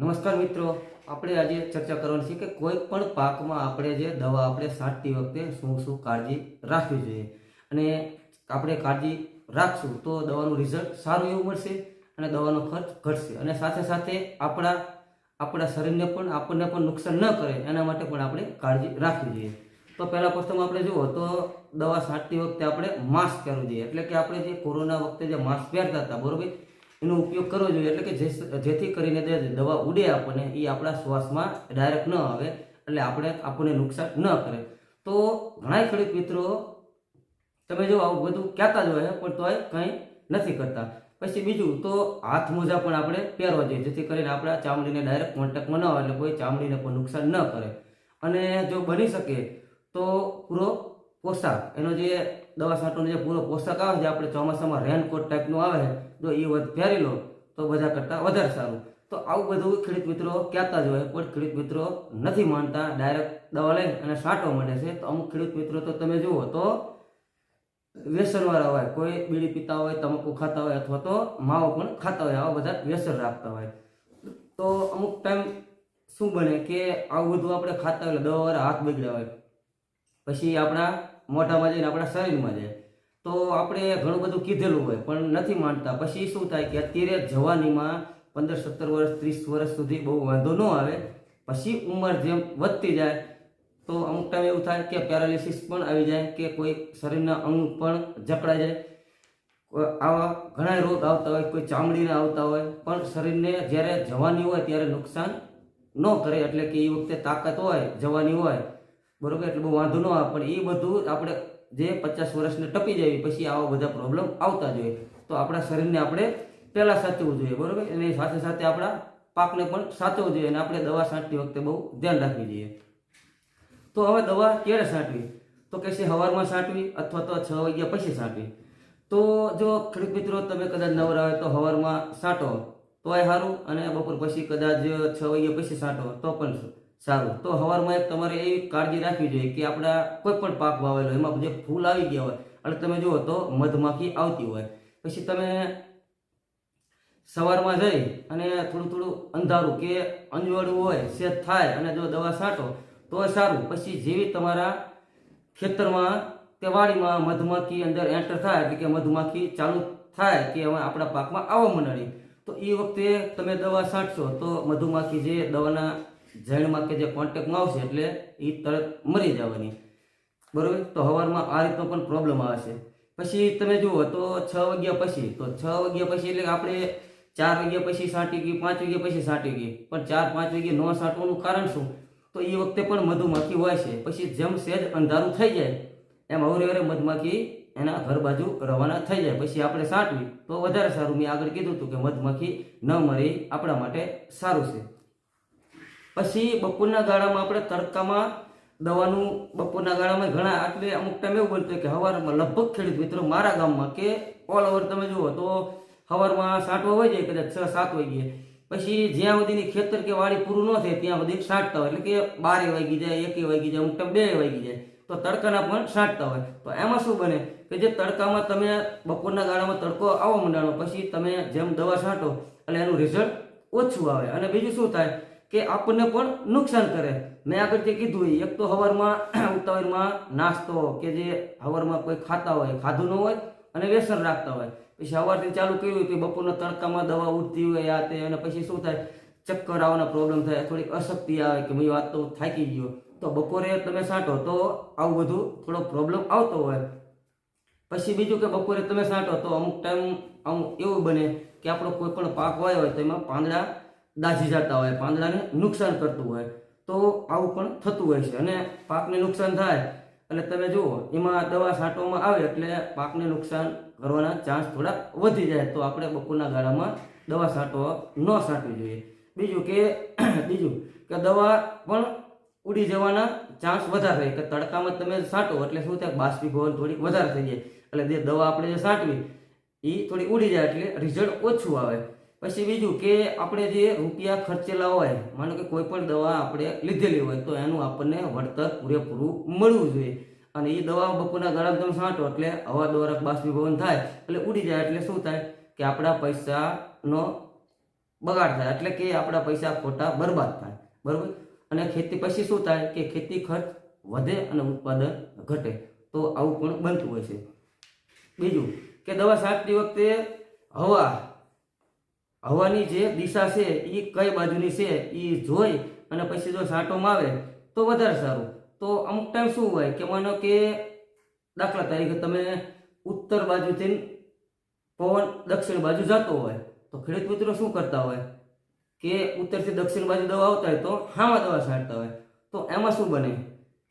નમસ્કાર મિત્રો, આપણે આજે ચર્ચા કરવાની છે કે કોઈ પણ પાકમાં આપણે જે દવા, આપણે છાંટતી વખતે શું શું કાળજી રાખવી જોઈએ અને આપણે કાળજી રાખશું તો દવાનું રિઝલ્ટ સારું એવું મળશે અને દવાનો ખર્ચ ઘટશે. અને સાથે સાથે આપણા આપણા શરીરને પણ, આપણને પણ નુકસાન ન કરે એના માટે પણ આપણે કાળજી રાખવી જોઈએ. તો પહેલાં પ્રથમ આપણે જુઓ તો દવા છાંટતી વખતે આપણે માસ્ક પહેરવું જોઈએ. એટલે કે આપણે જે કોરોના વખતે જે માસ્ક પહેરતા હતા, બરોબર? એનો ઉપયોગ કરવો જોઈએ એટલે કે જેથી કરીને દવા ઉડે આપણને એ આપણા શ્વાસમાં ડાયરેક્ટ ન આવે એટલે આપણે આપણને નુકસાન ન કરે. તો ઘણા ખેડૂત મિત્રો તમે જો આવું બધું કહેતા જ હોય પણ તોય કંઈ નથી કરતા. પછી બીજું, તો હાથ મોજા પણ આપણે પહેરવા જોઈએ, જેથી કરીને આપણા ચામડીને ડાયરેક્ટ કોન્ટેક્ટમાં ન આવે એટલે કોઈ ચામડીને પણ નુકસાન ન કરે. અને જો બની શકે તો પૂરો પોશાક. એનો જે દવા છાંટવાનો જે પૂરો પોશાક આવે છે આપણે ચોમાસામાં રેનકોટ ટાઈપનું આવે જો એ પહેરી લો, તો બધા કરતાં વધારે સારું. તો આવું બધું ખેડૂત મિત્રો કહેતા જ હોય, પણ ખેડૂત મિત્રો નથી માનતા. ડાયરેક્ટ દવા લઈ અને છાંટવા માંડે છે. તો અમુક ખેડૂત મિત્રો તો તમે જુઓ તો વ્યસનવાળા હોય, કોઈ બીડી પીતા હોય, તમાકુ ખાતા હોય, અથવા તો માવો પણ ખાતા હોય, આવા બધા વ્યસન રાખતા હોય. તો અમુક ટાઈમ શું બને કે આવું બધું આપણે ખાતા હોય દવા દવાવાળા હાથ બગડ્યા હોય. પછી આપણા મોઢામાં જઈને આપણા શરીરમાં જાય. તો આપણે ઘણું બધું કીધેલું હોય, પણ નથી માનતા. પછી શું થાય કે અત્યારે જવાનીમાં પંદર, સત્તર વર્ષ, ત્રીસ વર્ષ સુધી બહુ વાંધો ન આવે. પછી ઉંમર જેમ વધતી જાય, તો અમુક ટાઈમ એવું થાય કે પેરાલિસિસ પણ આવી જાય કે કોઈ શરીરના અંગ પણ જકડાઈ જાય. આવા ઘણા રોગ આવતા હોય, કોઈ ચામડીના આવતા હોય, પણ શરીરને જ્યારે જવાની હોય ત્યારે નુકસાન ન કરે. એટલે કે એ વખતે તાકાત હોય, જવાની હોય બરોબર? એટલે બહુ વાંધો ન આવે. પણ એ બધું આપણે જે પચાસ વર્ષને ટપી જાય પછી આવા બધા પ્રોબ્લેમ આવતા જોઈએ તો આપણા શરીરને આપણે પહેલાં સાચવવું જોઈએ, બરોબર? એની સાથે સાથે આપણા પાકને પણ સાચવવું જોઈએ અને આપણે દવા છાંટતી વખતે બહુ ધ્યાન રાખવી જોઈએ. તો હવે દવા ક્યારે છાંટવી તો કે છે સવારમાં છાંટવી અથવા તો છ વાગ્યા પછી છાંટવી તો જો ખેડૂત મિત્રો, તમે કદાચ નવરા હોય તો સવારમાં છાંટો તોય સારું અને બપોર પછી કદાચ છ વાગ્યા પછી છાંટો તો પણ સારું. તો હવારમાં એક તમારે એવી કાળજી રાખવી જોઈએ કે આપણા કોઈ પણ પાક વાવેલો એમાં જે ફૂલ આવી ગયા હોય, અને તમે જુઓ તો મધમાખી આવતી હોય. પછી તમે સવારમાં જઈ અને થોડું થોડું અંધારું કે અંજવાળું હોય સેજ થાય અને જો દવા છાંટો, તો સારું. પછી જેવી તમારા ખેતરમાં કે વાડીમાં મધમાખી અંદર એન્ટર થાય, એટલે કે મધમાખી ચાલુ થાય કે હવે આપણા પાકમાં આવવા મંડળી તો એ વખતે તમે દવા છાંટશો, તો મધુમાખી જે દવાના ઝેણમાં કે જે કોન્ટેક્ટમાં આવશે એટલે એ તરત મરી જવાની. બરોબર? તો હવારમાં આ રીતનો પણ પ્રોબ્લેમ આવે છે પછી તમે જુઓ તો છ વાગ્યા પછી, તો છ વાગ્યા પછી એટલે આપણે ચાર વાગ્યા પછી સાંટી ગઈ પાંચ વાગ્યા પછી સાંટી ગઈ પણ ચાર, પાંચ વાગ્યે ન સાંટવાનું કારણ શું? તો એ વખતે પણ મધુમાખી હોય છે. પછી જેમ સેજ અંધારું થઈ જાય, એમ અવરેવરે મધમાખી એના ઘર બાજુ રવાના થઈ જાય. પછી આપણે સાંટવી તો વધારે સારું. મેં આગળ કીધું હતું કે મધમાખી ન મરી, આપણા માટે સારું છે. પછી બપોરના ગાળામાં આપણે તડકામાં દવાનું બપોરના ગાળામાં ઘણા એટલે અમુક ટાઈમ એવું બનતું કે હવારમાં લગભગ ખેડૂત મિત્રો મારા ગામમાં કે ઓલ ઓવર તમે જુઓ તો હવારમાં સાંટવા હોય જાય, કદાચ છ, સાત વાગ્યે. પછી જ્યાં સુધીની ખેતર કે વાડી પૂરું ન થાય ત્યાં સુધી સાંટતા હોય, એટલે કે બારે વાગી જાય, એકે વાગી જાય, અમુક ટાઈમ બે વાગી જાય. તો તડકાના પણ સાંટતા હોય. તો એમાં શું બને કે જે તડકામાં તમે બપોરના ગાળામાં તડકો આવો મંડાણો પછી તમે જેમ દવા છાંટો, એટલે એનું રિઝલ્ટ ઓછું આવે. અને બીજું શું થાય? કે આપણને પણ નુકસાન કરે. મેં આગળ જે કીધું એક તો હવારમાં, ઉતાવળમાં નાસ્તો કે જે હવારમાં કોઈ ખાતા હોય, ખાધું ન હોય અને વ્યસન રાખતા હોય. પછી સવારથી ચાલુ કર્યું કે બપોરના તડકામાં દવા ઉઠતી હોય આ તે અને પછી શું થાય? ચક્કર આવવાના પ્રોબ્લેમ થાય, થોડીક અશક્તિ આવે કે ભાઈ વાત તો થાકી ગયો. તો બપોરે તમે સાંટો તો આવું બધું થોડો પ્રોબ્લેમ આવતો હોય. પછી બીજું કે બપોરે તમે સાંટો તો અમુક ટાઈમ અમુક એવું બને કે આપણો કોઈ પણ પાક વાયો હોય તો એમાં પાંદડા દાઝી જતા હોય, પાંદડાને નુકસાન કરતું હોય, તો આવું પણ થતું હોય છે. અને પાકને નુકસાન થાય, એટલે તમે જુઓ, એમાં દવા છાંટવામાં આવે એટલે પાકને નુકસાન કરવાના ચાન્સ થોડા વધી જાય, તો આપણે બપોરના ગાળામાં દવા છાંટવા ન છાંટવી જોઈએ. બીજું કે બીજું કે દવા પણ ઉડી જવાના ચાન્સ વધારે કે તડકામાં તમે છાંટો એટલે શું થાય, બાષ્પીભવન થોડીક વધારે થઈ જાય. એટલે જે દવા આપણે જે છાંટવી એ થોડી ઉડી જાય એટલે રિઝલ્ટ ઓછું આવે. પછી બીજું કે આપણે જે રૂપિયા ખર્ચેલા હોય, માનો કે કોઈ પણ દવા આપણે લીધેલી હોય, તો એનું આપણને વળતર પૂરેપૂરું મળવું જોઈએ. અને એ દવા બપોરના ગરમ તમે છાંટો એટલે હવા દ્વારા બાષ્પીભવન થાય, એટલે ઉડી જાય, એટલે શું થાય? કે આપણા પૈસાનો બગાડ થાય, એટલે કે આપણા પૈસા ખોટા બરબાદ થાય. બરાબર? અને ખેતી પછી શું થાય? કે ખેતી ખર્ચ વધે અને ઉત્પાદન ઘટે. તો આવું પણ બનતું હોય છે. બીજું કે દવા છાંટતી વખતે હવા હવાની જે દિશા છે એ કઈ બાજુની છે એ જોઈ અને પછી જો છાંટોમાં આવે, તો વધારે સારું. તો અમુક ટાઈમ શું હોય કે માનો કે દાખલા તરીકે તમે ઉત્તર બાજુથી પવન દક્ષિણ બાજુ જતો હોય, તો ખેડૂત મિત્રો શું કરતા હોય કે ઉત્તરથી દક્ષિણ બાજુ દવા આવતા હોય તો હામાં દવા છાંટતા હોય. તો એમાં શું બને?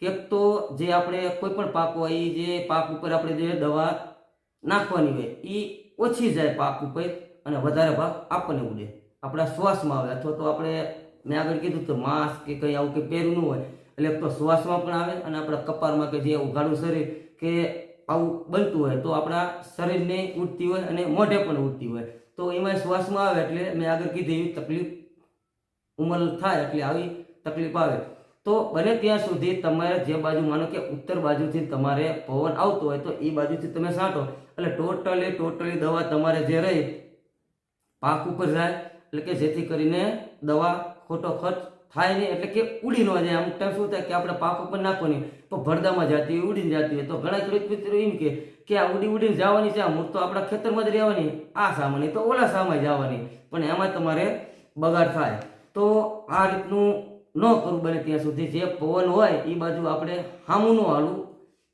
કે તો જે આપણે કોઈ પણ પાક હોય એ જે પાક ઉપર આપણે જે દવા નાખવાની હોય એ ઓછી જાય પાક ઉપર. અને વધારે ભાગ આપણને ઉડે. આપણા શ્વાસમાં આવે. અથવા તો આપણે મેં આગળ કીધું તો માંસ કે કંઈ આવું કે પહેરવું ન હોય, એટલે તો શ્વાસમાં પણ આવે અને આપણા કપાળમાં કે જે ઉઘાડું શરીર કે આવું બનતું હોય, તો આપણા શરીરને ઉડતી હોય અને મોઢે પણ ઉડતી હોય. તો એમાં શ્વાસમાં આવે એટલે મેં આગળ કીધી એવી તકલીફ ઉંમર થાય એટલે આવી તકલીફ આવે. તો બને ત્યાં સુધી તમારે જે બાજુ માનો કે ઉત્તર બાજુથી તમારે પવન આવતો હોય તો એ બાજુથી તમે છાંટો. એટલે ટોટલી ટોટલી દવા તમારે જે રહી પાક ઉપર જાય, એટલે કે જેથી કરીને દવા ખોટો ખર્ચ થાય નહીં, એટલે કે ઉડી ન જાય. અમુક ટાઈમ શું થાય કે આપણે પાક ઉપર નાખવાની તો ભરદામાં જતી હોય, ઉડીને જતી હોય. તો ઘણા ખેડૂત મિત્રો એમ કે કે આ ઉડી ઉડીને જવાની છે, આ મૂળ તો આપણા ખેતરમાં જ રહેવાની. આ સામાની તો ઓલા સામાય જવાની. પણ એમાં તમારે બગાડ થાય. તો આ રીતનું ન કરવું બને ત્યાં સુધી. જે પવન હોય એ બાજુ આપણે હામું ન હાલવું.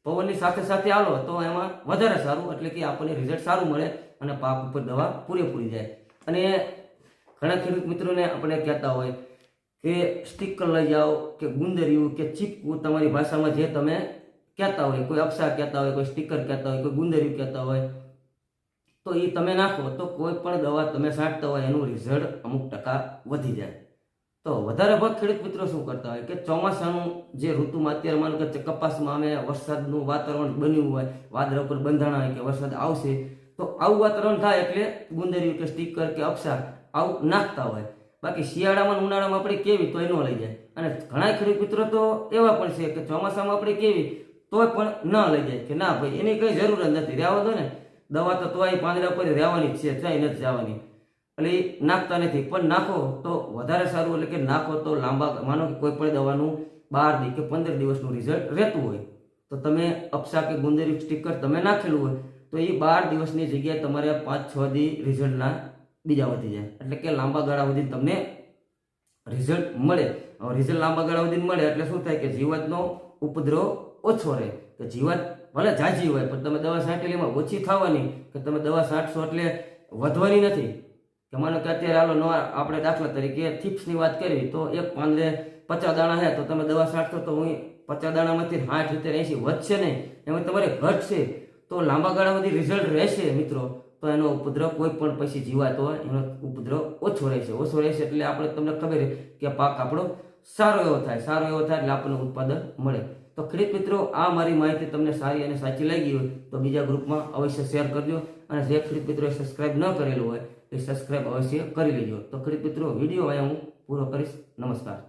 પવનની સાથે સાથે હાલો, તો એમાં વધારે સારું, એટલે કે આપણને રિઝલ્ટ સારું મળે અને પાક ઉપર દવા પૂરેપૂરી જાય. અને ઘણા ખેડૂત મિત્રોને આપણે કહેતા હોય કે સ્ટીકર લઈ જાઓ, કે ગુંદરિયું, કે ચીપકું તમારી ભાષામાં જે તમે કહેતા હોય, કોઈ અક્ષર કહેતા હોય, કોઈ સ્ટીકર કહેતા હોય, કોઈ ગુંદરિયું કહેતા હોય, તો એ તમે નાખો, તો કોઈ પણ દવા તમે છાંટતા હોય, એનું રિઝલ્ટ અમુક ટકા વધી જાય. તો વધારે ભાગ ખેડૂત મિત્રો શું કરતા હોય? કે ચોમાસાનું જે ઋતુમાં અત્યારે માનો કે કપાસમાં અમે વરસાદનું વાતાવરણ બન્યું હોય, વાદળ ઉપર બંધાણા હોય કે વરસાદ આવશે તો આવું વાતાવરણ થાય એટલે ગુંદરિયું કે સ્ટીકર કે અપસાર, આવું નાખતા હોય. બાકી શિયાળામાં ઉનાળામાં આપણે કેવી તોય ન લઈ જાય. અને ઘણા ખેડૂત મિત્રો તો એવા પણ છે કે ચોમાસામાં આપણે કેવી તોય પણ ન લઈ જાય કે ના ભાઈ, એની કંઈ જરૂર જ નથી. રહેવા દો ને. દવા તો તોય પાંદડા પર રહેવાની જ છે ચાઈ નથી જવાની. એટલે એ નાખતા નથી. પણ નાખો તો વધારે સારું એટલે કે નાખો તો લાંબા, માનો કે કોઈ પણ દવાનું બાર દી કે પંદર દિવસનું રિઝલ્ટ રહેતું હોય. તો તમે અપસા કે ગુંદરી સ્ટીકર તમે નાખેલું હોય. તો એ બાર દિવસની જગ્યાએ તમારે પાંચ છ દી રિઝલ્ટના બીજા વધી જાય. એટલે કે લાંબા ગાળા સુધી તમને રિઝલ્ટ મળે. રિઝલ્ટ લાંબા ગાળા સુધી મળે એટલે શું થાય કે જીવાતનો ઉપદ્રવ ઓછો રહે. કે જીવાત ભલે જાજી હોય, પણ તમે દવા છાંટેલીમાં ઓછી થવાની, કે તમે દવા છાંટશો એટલે વધવાની નથી. કે માનો કે અત્યારે હાલો નો આપણે દાખલા તરીકે થીપ્સની વાત કરી, તો એક પાંદડે પચાસ દાણા છે, તો તમે દવા છાંટશો તો હું પચાસ દાણામાંથી સાઠ, સિત્તેર, એંશી વધશે નહીં. એમાં તમારે ઘટશે તો લાંબા ગાળા સુધી રિઝલ્ટ રહેશે મિત્રો. તો એનો ઉપદ્રવ કોઈ પણ પછી જીવાતો હોય, એનો ઉપદ્રવ ઓછો રહેશે. ઓછો રહેશે એટલે આપણે તમને ખબર કે પાક આપણો સારો એવો થાય. સારો એવો થાય એટલે આપણને ઉત્પાદન મળે. તો ખેડૂત મિત્રો, આ મારી માહિતી તમને સારી અને સાચી લાગી હોય તો બીજા ગ્રુપમાં અવશ્ય શેર કરજો અને જે ખેડૂત મિત્રોએ સબસ્ક્રાઇબ ન કરેલું હોય એ સબસ્ક્રાઇબ અવશ્ય કરી લેજો. તો ખેડૂત મિત્રો વીડિયો અહીંયા હું પૂરો કરીશ. નમસ્કાર.